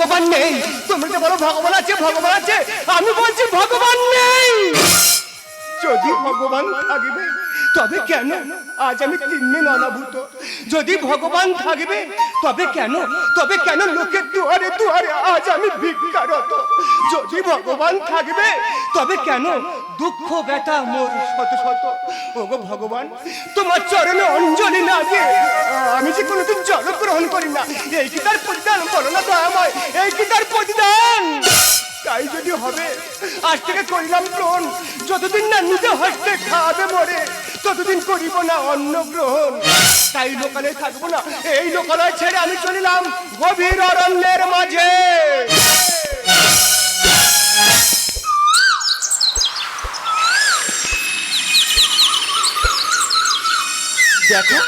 ভগবান নেই। তোমরা তো বলো ভগবান আছে ভগবান আছে। আমি বলছি ভগবান নেই। যদি ভগবান থাকবে তবে কেন আজ আমি তিন দিন অনাভূত যদি ভগবান থাকবে, তবে কেন? তবে কেন লোকের দুয়ারে দুয়ারে আজ আমি ভিক্ষারত? যদি ভগবান থাকবে, তবে কেন? দুঃখ ব্যথা মোর শত শত। ওগো ভগবান, তোমার চরণে অঞ্জলি না দিয়ে আমি যে কোনোদিন জল গ্রহণ করি না। এই কি তার প্রতিদান? বলো না দয়াময় এই কি তার প্রতিদান? তাই যদি হবে, আজ থেকে করিলাম গ্রহণ যতদিন না নিজে হস্তে খাওয়াবে মরে ততদিন করিব না অন্ন গ্রহণ তাই লোকালে থাকব না। এই লোকালয় ছেড়ে আমি চলিলাম গভীর অরণ্যের মাঝে। দেখো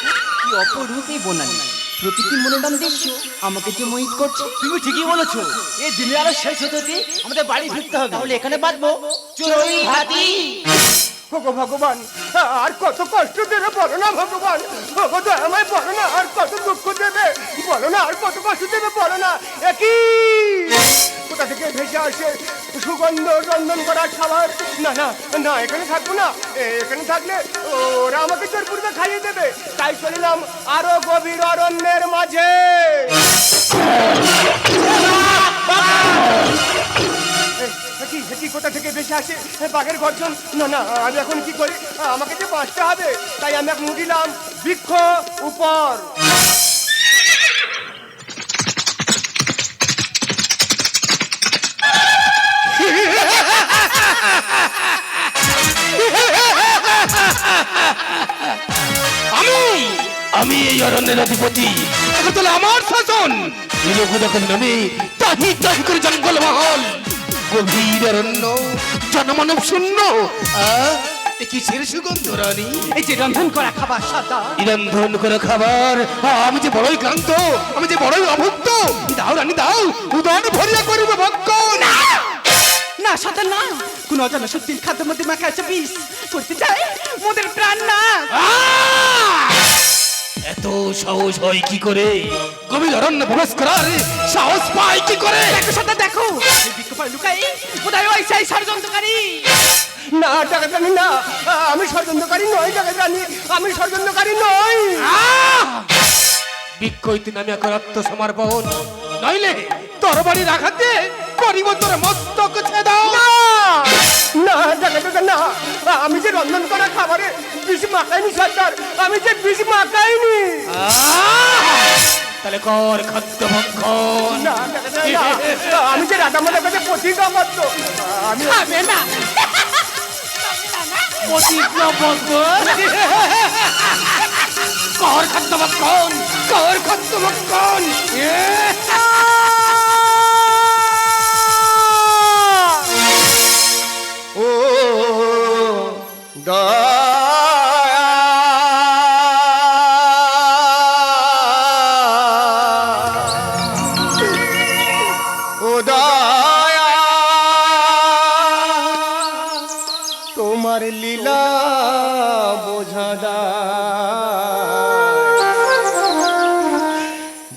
কি অপরূপ বনানী। প্রতিটি মনোরম দৃশ্য আমাকে যে মোহিত করছে। তুমি ঠিকই বলেছ। এই দিনের আলো শেষ হতে হতে আমাদের বাড়ি ফিরতে হবে। তাহলে এখানে বাঁধবো। হাতি ভগবান আর কত কষ্ট দেবে, বলো না ভগবান। ওগো আমায় বলো না আর কত দুঃখ দেবে, বলো না আর কত কষ্ট দেবে, বলো না। একই। কোথা থেকে ভেসে আসে সুগন্ধ রন্ধন করা খাবার? না না না, এখানে থাকব না। এখানে থাকলে ওরা আমাকে পূর্বে খাইয়ে দেবে। তাই চলিলাম আরও গভীর অরণ্যের মাঝে। কি কি, কোথা থেকে বেশি আসে? বাঘের গর্জন? না না, আমি এখন কি করি? আমাকে যে বাঁচতে হবে, তাই আমি এখন উঠিলাম বৃক্ষ উপর। আমি আমি এই অরণ্যের অধিপতি। এখন আমার শাসন। লোক নামে তাহি তাহি করে জঙ্গল মহল গভীর অরণ্য জনমানব শূন্য কিসের সুগন্ধ রানী? এই যে রন্ধন করা খাবার সাদা। রন্ধন করে খাবার আমি যে বড়ই ক্লান্ত আমি যে বড়ই অভুক্ত দাও রানী দাও উদর ভরিয়া করিব ভক্ষ না! না সাদা না। কোন অজানা সত্যির খাদ্যের মধ্যে মাখা আছে বিষ করতে চাই মোদের প্রাণ না! এত সাহস হয় কি করে? গভীর অরণ্য প্রবেশ করার সাহস পায় কি করে? দেখো সাদা দেখো। এই বৃক্ষ পায়ে লুকাই ওই সেই ষড়যন্ত্রকারী? না ডাকাতানি না। আমি ষড়যন্ত্রকারী নই ডাকাতানি আমি ষড়যন্ত্রকারী নই। বিক্ষয়িত নামে এক আত্মসমর্পণ। নইলে তরবারি রাখাতে করিব তোর মস্তক আমি যে রন্ধন করা খাবারে বিষ মাখাইনি সর্দার আমি যে বিষ মাখাইনি। তাহলে কর খাদ্য ভক্ষণ। আমি যে রাজামাদের কাছে প্রতিজ্ঞা করত আমি খাবে না। প্রতিজ্ঞা কর খাদ্য ভক্ষণ কর খাদ্য ভক্ষণ। তোমার লীলা বোঝাদা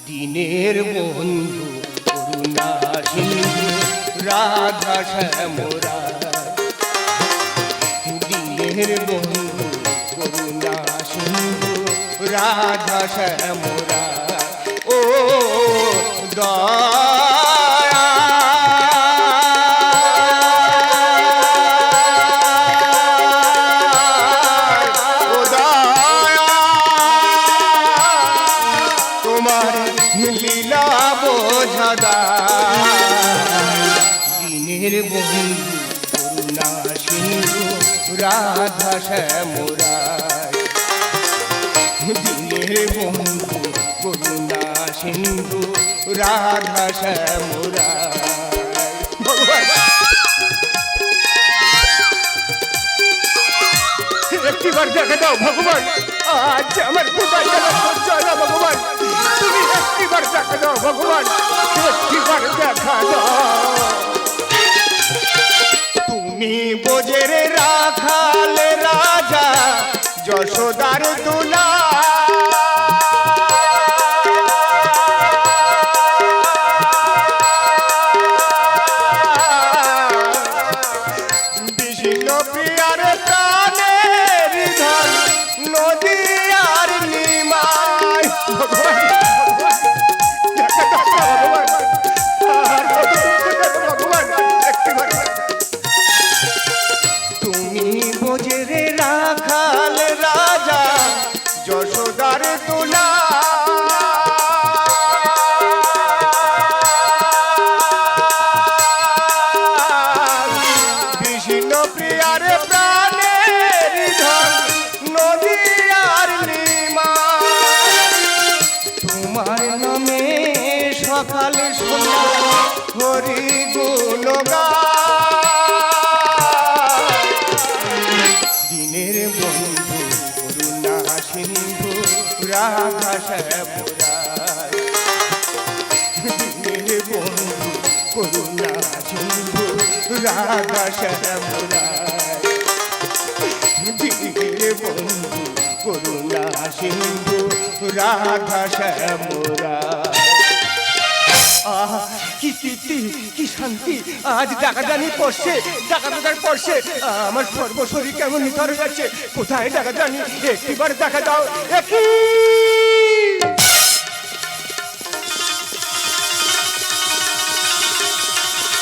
দিনের বন্ধু রাধা শ্যামরা দিনের বন্ধু রাধা শ্যামরা ও দয়া সিন্ধু রাধা একটিবার দেখা দাও, ভগবান! আজ আমার না, ভগবান! তুমি একটিবার দেখা দাও, ভগবান! একটিবার দেখা দাও। তুমি বোঝের রাখাল রাজা, যশোদার সকালে সোনা হরি গুণগা দিনের বন্ধু, করুণা সিন্ধু, রাধা দিনের বন্ধু, করুণা সিন্ধু, রাধা শ্যামুরা রাধা শ্যামরা। আহা, কি তৃপ্তি কি শান্তি। আজ ডাকাডানি পড়ছে ডাকাডাকার পড়ছে। আমার সর্বশরীর কেমন নিথর যাচ্ছে। কোথায় ডাকাডানি? একটিবার দেখা দাও একই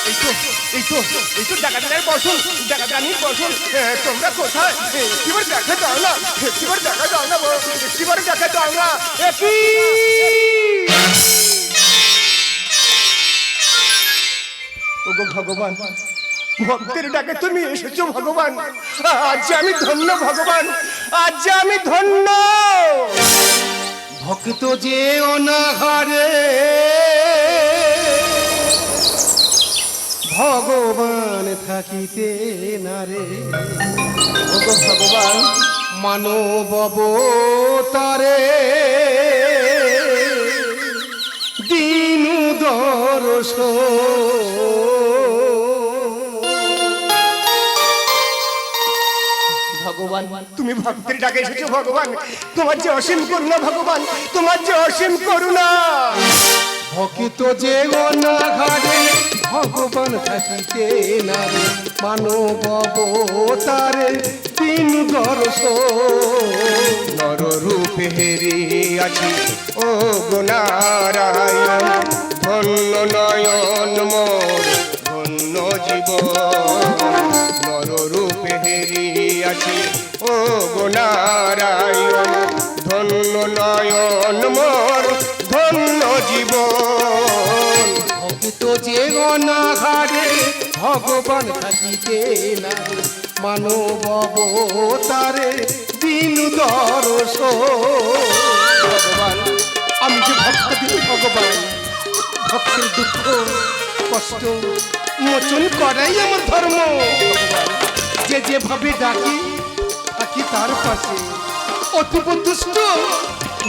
এই তো এই তো ডাকাডানের বসুন ডাকাডানির বসুন। তোমরা কোথায়? একটিবার দেখা দাও না একটিবার দেখা দাও না একটিবার দেখা দাও না। ওগো ভগবান, ভক্তের ডাকে তুমি এসেছ ভগবান। আজ আমি ধন্য ভগবান, আজ আমি ধন্য। ভক্ত যে অনাহারে ভগবান থাকিতে না রে। ভগবান মানব তারে দিনু দরস ভগবান তুমি ভক্তের ডাকে এসেছ ভগবান। তোমার যে অসীম করুণা ভগবান তোমার যে অসীম করুণা। ভক্ত যে অনাহারে ভগবান থাকিতে না মানব তারে দিনু দরস নর রূপে হেরি আছি, ও গুণারায়ণ ধন্য নয়ন মোর, ধন্য জীব। নর রূপে হেরি আছি, ও গুণারায়ণ ধন্য নয়ন মোর, ধন্য জীবন অনাহারে ভগবান থাকিতে না মানব তারে দিন দরস। ভগবান, আমি যে ভক্ত দিদি ভগবান, ভক্তের দুঃখ, কষ্ট, মোচন করাই আমার ধর্ম। যে যেভাবে ডাকি, থাকি তার পাশে। অতীব দুষ্ট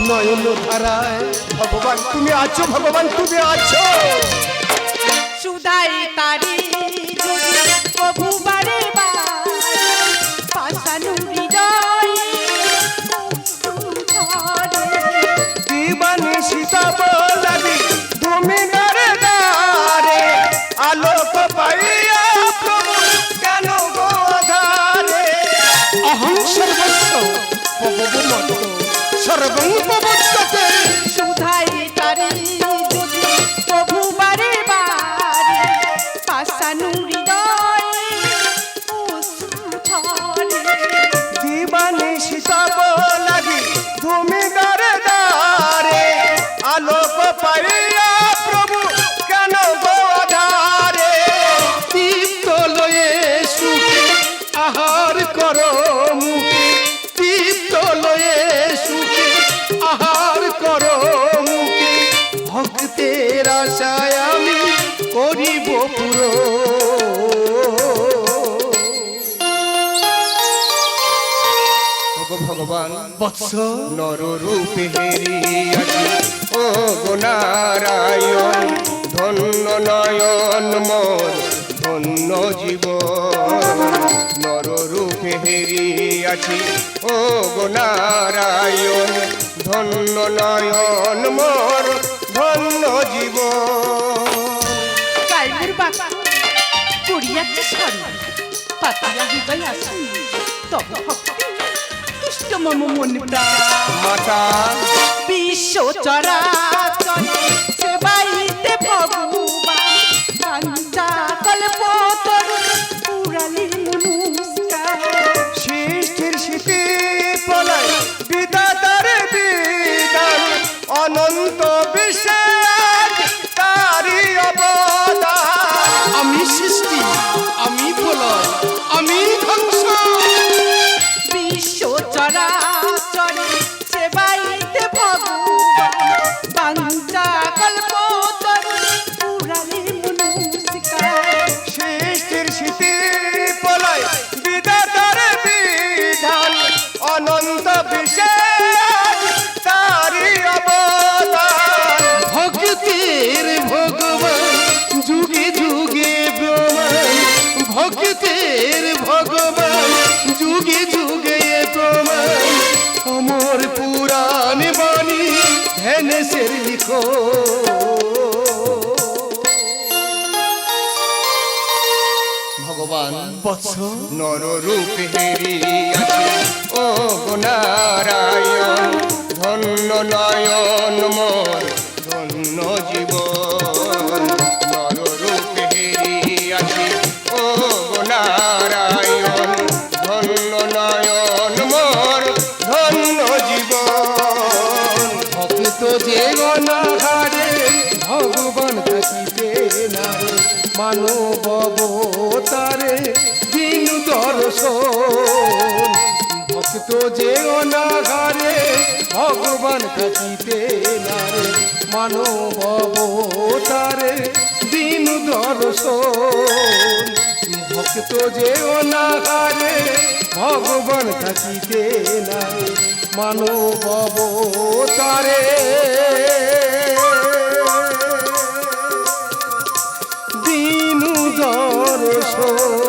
নয়ন ধারায় ভগবান, তুমি আছো, ভগবান, তুমি আছো। সুদাই তারি। প্রভু বারে পাশানু হৃদয়। দিবানি সীতা বলাবি তুমি দারে দারে আলোক পাইয়া প্রভু কেন গোধারে অহং সর্বস্ব পবমত সর্বং ভগবান বৎস নর রূপে হেরিয়াছি। ও গুণারায়ণ ধন্য নয়ন মোর ধন্য জীব। নর রূপে হেরিয়াছি। ও গুণারায়ণ ধন্য নয়ন মোর ধন্য জীব। কাইমুর বাবা করিয়াছে সর্ব পাতিয়া হৃদয় আসুন তব ভক্তি তুষ্ট মম মন প্রাণ মাতা বিশ্ব চরাচরে সেবাইতে ভগবান দেখো। ভগবান নর রূপ হেরি ও নারায়ণ ধন্য নয়ন মোর। অবতারে দিন দর্শন। ভক্ত যে অনাহারে ভগবান থাকিতে নাই মানব অবতারে। দিন দর্শন।